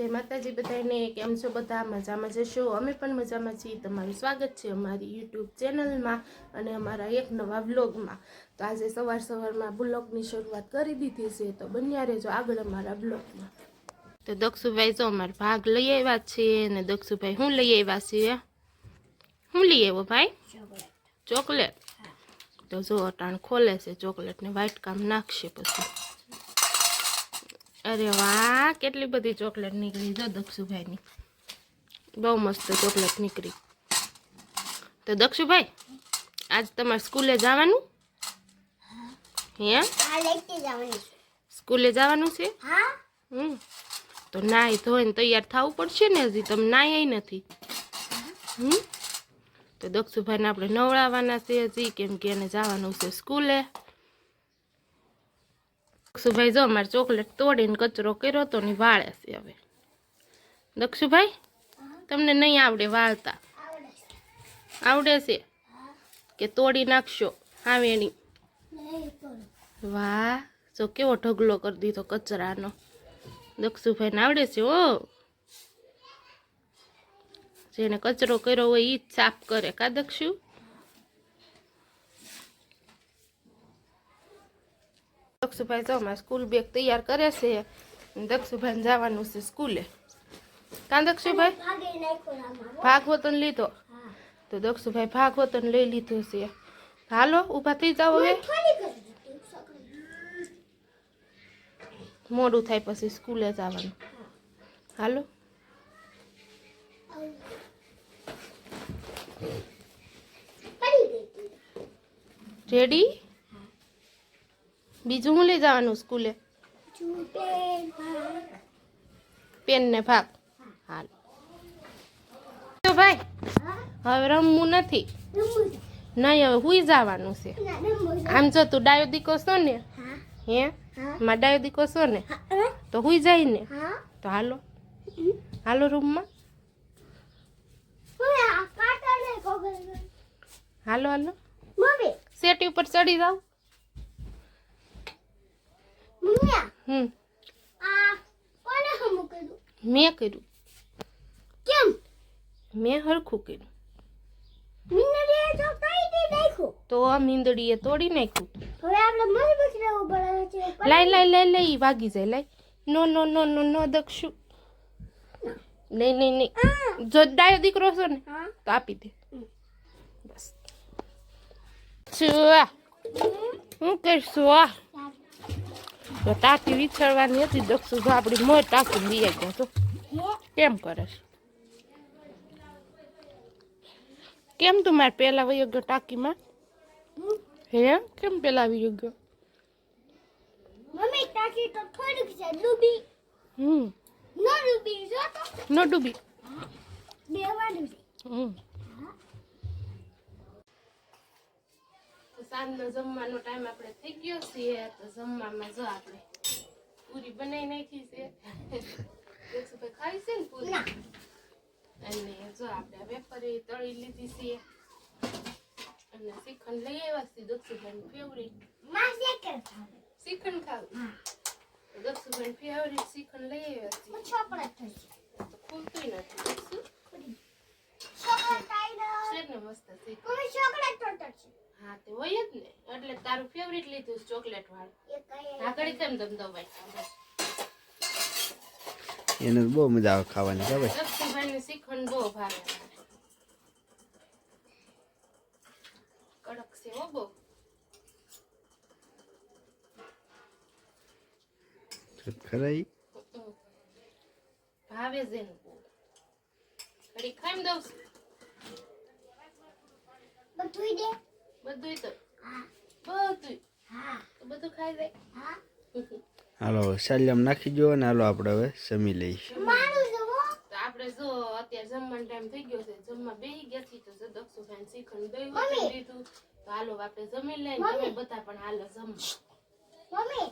જય માતાજી બધાને કેમ છો બધા? મજામાં જશો? અમે પણ મજામાં છીએ. તમારું સ્વાગત છે અમારી યુટ્યુબ ચેનલમાં અને અમારા એક નવા બ્લોગમાં તો આજે સવાર સવારમાં બ્લોગની શરૂઆત કરી દીધી છે. તો બન્યા રહેજો આગળ અમારા બ્લોગમાં તો દક્ષુભાઈ જો અમારે ભાગ લઈ આવ્યા છીએ અને દક્ષુભાઈ શું લઈ આવ્યા છીએ હું લઈ આવ્યો ભાઈ? ચોકલેટ. તો જો અટાણ ખોલે છે ચોકલેટને વ્હાઈટ કામ નાખશે પછી. અરે વાહ કેટલી બધી ચોકલેટ નીકળી જો દક્ષુભાઈની. બહુ મસ્ત ચોકલેટ નીકળી. તો દક્ષુભાઈ આજ તમારે સ્કૂલે જવાનું? હે? સ્કૂલે જવાનું છે? હા. હમ. તો નાહી ધોઈને તૈયાર થવું પડશે ને હજી તમે નાય નથી. હમ. તો દક્ષુભાઈને આપણે નવડાવવાના છે હજી કેમ કે એને જવાનું છે સ્કૂલે. દક્ષુભાઈ જો અમારે ચોકલેટ તોડીને કચરો કર્યો તો ને વાળે છે હવે. દક્ષુભાઈ, તમને નહીં આવડે વાળતા? આવડે છે? કે તોડી નાખશો? આવે એની. વાહ, જો કેવો ઢગલો કરી દીધો કચરાનો. દક્ષુભાઈને આવડે છે ઓ જેને કચરો કર્યો હોય એ જ સાફ કરે, કા દક્ષુ? દક્ષુભાઈ જો સ્કૂલ બેગ તૈયાર કરે છે અને દક્ષુભાઈને જવાનું છે સ્કૂલે કાં દક્ષુભાઈ? ભાગે ભાગવતન લીધો. તો દક્ષુભાઈ ભાગવતન લઈ લીધો છે. હાલો, ઊભા થઈ જાઓ હવે. મોડું થાય પછી સ્કૂલે જવાનું. હાલો. રેડી બીજું હું લઈ જવાનું સ્કૂલે. પેન ને ભાગ હાલો. તો ભાઈ હવે રમવું નથી. નહીં હવે હુઈ જવાનું છે. આમ જો તું ડાયો દીકો છો ને હા. માં ડાયો દીકો છો ને તો હુઈ જાય ને. તો હાલો. હાલો રૂમમાં. હાલો હાલો. સેટી ઉપર ચડી જાવ હમ. આ કોને હમું કર્યું મેં કર્યું. કેમ? મેં હરખું કર્યું. તો કઈ દે નાખ્યું. તો આ મીંદડીએ તોડી નાખ્યું. હવે આપણે મજબૂત રહેવું પડે છે લાઈ લાઈ લાઈ લાઈ વાગી જાય લાઈ નો નો નો નો નો દક્ષુ. નહીં નહીં નહીં જો ડાયો દીકરો છો ને તો આપી દે. બસ. છુઆ હું કરશું આ? તો ટાંકી વિછળવાની હતી દક્ષુ તો આપણી મોય ટાંકી લઈ ગયો તો કેમ કરે કેમ તું મારે પેલા વયો ગયો ટાંકીમાં? હે? કેમ પેલા આવી ગયો? મમ્મી ટાકી તો થોડીક છે ડૂબી. હમ. ન ડૂબી જો તો. નો ડૂબી. વાર ડૂબી. હમ. સાંજનો જમવાનો ટાઈમ આપણે થઈ ગયો છે તો જમવામાં જો આપણે પૂરી બનાવી નાખી છે. એકસો ભાઈ ખાઈ છે ને પૂરી? અને જો આપણે વેપારી તળી લીધી છે. અને શ્રીખંડ લઈ આવ્યા છે દક્ષુભાઈ ફેવરિટ શ્રીખંડ ખાવું? દક્ષુભાઈ ફેવરિટ શ્રીખંડ લઈ આવ્યા છે છોકરા થશે નથી દક્ષુ છોકરા તાઈનો છે ને મસ્ત શ્રીખંડ મમ્મી છોકરા તો થશે હા તે હોય જ ને એટલે તારું ફેવરિટ લીધું છે ચોકલેટ વાળું. આગળ કેમ દમ દબાઈ એને બહુ મજા આવે ખાવાની ખબર દક્ષુભાઈ ને શ્રીખંડ બહુ ભાવે કડક છે હો બહુ. ખરાઈ. ભાવે છે ને ઘડી ખાઈ દઉં બધું દે. બધું તો. હા. બધું. હા બધું ખાઈ જાય. હા હાલો સાલ્યમ નાખી જો ને હાલો આપણે હવે જમી તો આપણે જો અત્યારે જમવાનો ટાઈમ થઈ ગયો છે. જમવા બેહી ગયા છીએ તો જો દક્ષુભાઈ શ્રીખંડ દઈ. દીધું. તો હાલો આપણે જમી લઈને તમે બધા પણ હાલો જમવા. મમ્મી.